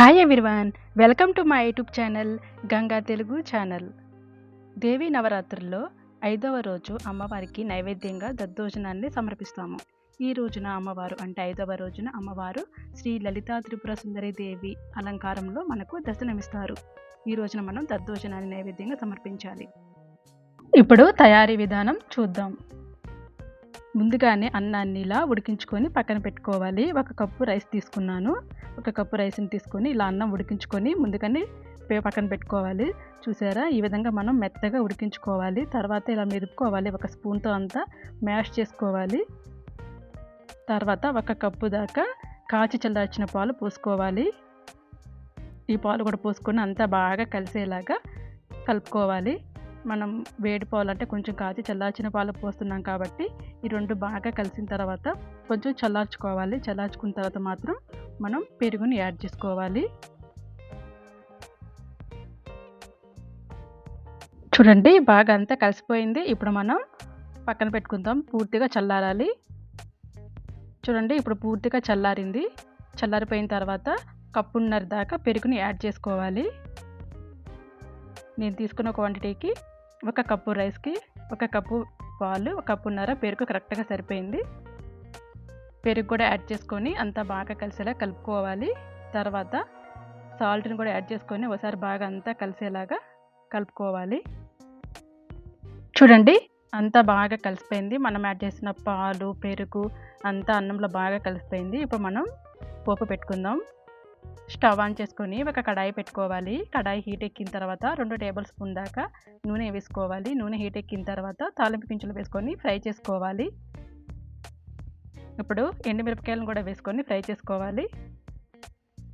Hi everyone welcome to my YouTube channel Ganga Telugu channel Devi నవరాత్రుల్లో ఐదవ రోజు అమ్మవారికి నైవేద్యంగా దద్దోజనాన్ని సమర్పిస్తాము. ఈ రోజున అమ్మవారు అంటే ఐదవ రోజున అమ్మవారు శ్రీ లలితా త్రిపుర సుందరి దేవి అలంకారంలో మనకు దర్శనమిస్తారు. ఈ రోజున మనం దద్దోజనాన్ని నైవేద్యంగా సమర్పించాలి. ఇప్పుడు తయారీ విధానం చూద్దాం. ముందుగానే అన్నాన్ని ఇలా ఉడికించుకొని పక్కన పెట్టుకోవాలి. ఒక కప్పు రైస్ తీసుకున్నాను. ఒక కప్పు రైస్ని తీసుకొని ఇలా అన్నం ఉడికించుకొని ముందుగానే పక్కన పెట్టుకోవాలి. చూసారా? ఈ విధంగా మనం మెత్తగా ఉడికించుకోవాలి. తర్వాత ఇలా మెదుపుకోవాలి. ఒక స్పూన్తో అంతా మ్యాష్ చేసుకోవాలి. తర్వాత ఒక కప్పు దాకా కాచి చల్లార్చిన పాలు పోసుకోవాలి. ఈ పాలు కూడా పోసుకొని అంతా బాగా కలిసేలాగా కలుపుకోవాలి. మనం వేడి పోవాలంటే కొంచెం కాచి చల్లార్చిన పాలు పోస్తున్నాం కాబట్టి ఈ రెండు బాగా కలిసిన తర్వాత కొంచెం చల్లార్చుకోవాలి. చల్లార్చుకున్న తర్వాత మాత్రం మనం పెరుగుని యాడ్ చేసుకోవాలి. చూడండి బాగా అంతా కలిసిపోయింది. ఇప్పుడు మనం పక్కన పెట్టుకుందాం. పూర్తిగా చల్లారాలి. చూడండి ఇప్పుడు పూర్తిగా చల్లారింది. చల్లారిపోయిన తర్వాత కప్పున్నర దాకా పెరుగుని యాడ్ చేసుకోవాలి. నేను తీసుకున్న క్వాంటిటీకి ఒక కప్పు రైస్కి ఒక కప్పు పాలు ఒక కప్పున్నర పెరుగు కరెక్ట్గా సరిపోయింది. పెరుగు కూడా యాడ్ చేసుకొని అంతా బాగా కలిసేలా కలుపుకోవాలి. తర్వాత సాల్ట్ని కూడా యాడ్ చేసుకొని ఒకసారి బాగా అంతా కలిసేలాగా కలుపుకోవాలి. చూడండి అంతా బాగా కలిసిపోయింది. మనం యాడ్ చేసిన పాలు పెరుగు అంతా అన్నంలో బాగా కలిసిపోయింది. ఇప్పుడు మనం పోపు పెట్టుకుందాం. స్టవ్ ఆన్ చేసుకొని ఒక కడాయి పెట్టుకోవాలి. కడాయి హీట్ ఎక్కిన తర్వాత రెండు టేబుల్ స్పూన్ దాకా నూనె వేసుకోవాలి. నూనె హీట్ ఎక్కిన తర్వాత తాలింపు పింఛలు వేసుకొని ఫ్రై చేసుకోవాలి. ఇప్పుడు ఎండుమిరపకాయలను కూడా వేసుకొని ఫ్రై చేసుకోవాలి.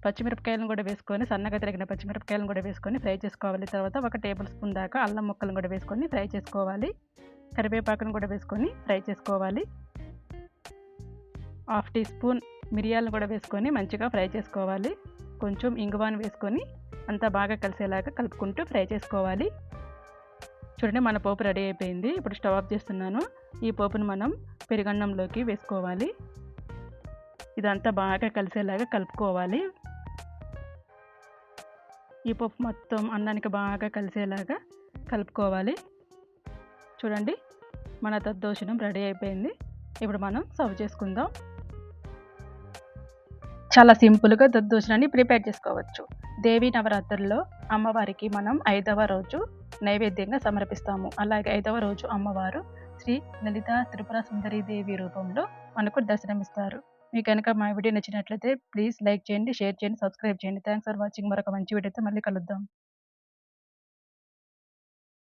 పచ్చిమిరపకాయలను కూడా వేసుకొని సన్నగా తిరిగిన పచ్చిమిరపకాయలను కూడా వేసుకొని ఫ్రై చేసుకోవాలి. తర్వాత ఒక టేబుల్ స్పూన్ దాకా అల్లం ముక్కలను కూడా వేసుకొని ఫ్రై చేసుకోవాలి. కరివేపాకును కూడా వేసుకొని ఫ్రై చేసుకోవాలి. హాఫ్ టీ స్పూన్ మిరియాలను కూడా వేసుకొని మంచిగా ఫ్రై చేసుకోవాలి. కొంచెం ఇంగువాను వేసుకొని అంతా బాగా కలిసేలాగా కలుపుకుంటూ ఫ్రై చేసుకోవాలి. చూడండి మన పోపు రెడీ అయిపోయింది. ఇప్పుడు స్టవ్ ఆఫ్ చేస్తున్నాను. ఈ పోపును మనం పెరుగన్నంలోకి వేసుకోవాలి. ఇదంతా బాగా కలిసేలాగా కలుపుకోవాలి. ఈ పప్పు మొత్తం అన్నానికి బాగా కలిసేలాగా కలుపుకోవాలి. చూడండి మన తద్దోషణం రెడీ అయిపోయింది. ఇప్పుడు మనం సర్వ్ చేసుకుందాం. చాలా సింపుల్గా దద్దోజనాన్ని ప్రిపేర్ చేసుకోవచ్చు. దేవీ నవరాత్రుల్లో అమ్మవారికి మనం ఐదవ రోజు నైవేద్యంగా సమర్పిస్తాము. అలాగే ఐదవ రోజు అమ్మవారు శ్రీ లలిత త్రిపుర సుందరి దేవి రూపంలో మనకు దర్శనమిస్తారు. మీకు కనుక మా వీడియో నచ్చినట్లయితే ప్లీజ్ లైక్ చేయండి షేర్ చేయండి సబ్స్క్రైబ్ చేయండి. Thanks for watching. మరొక మంచి వీడియోతో మళ్ళీ కలుద్దాం.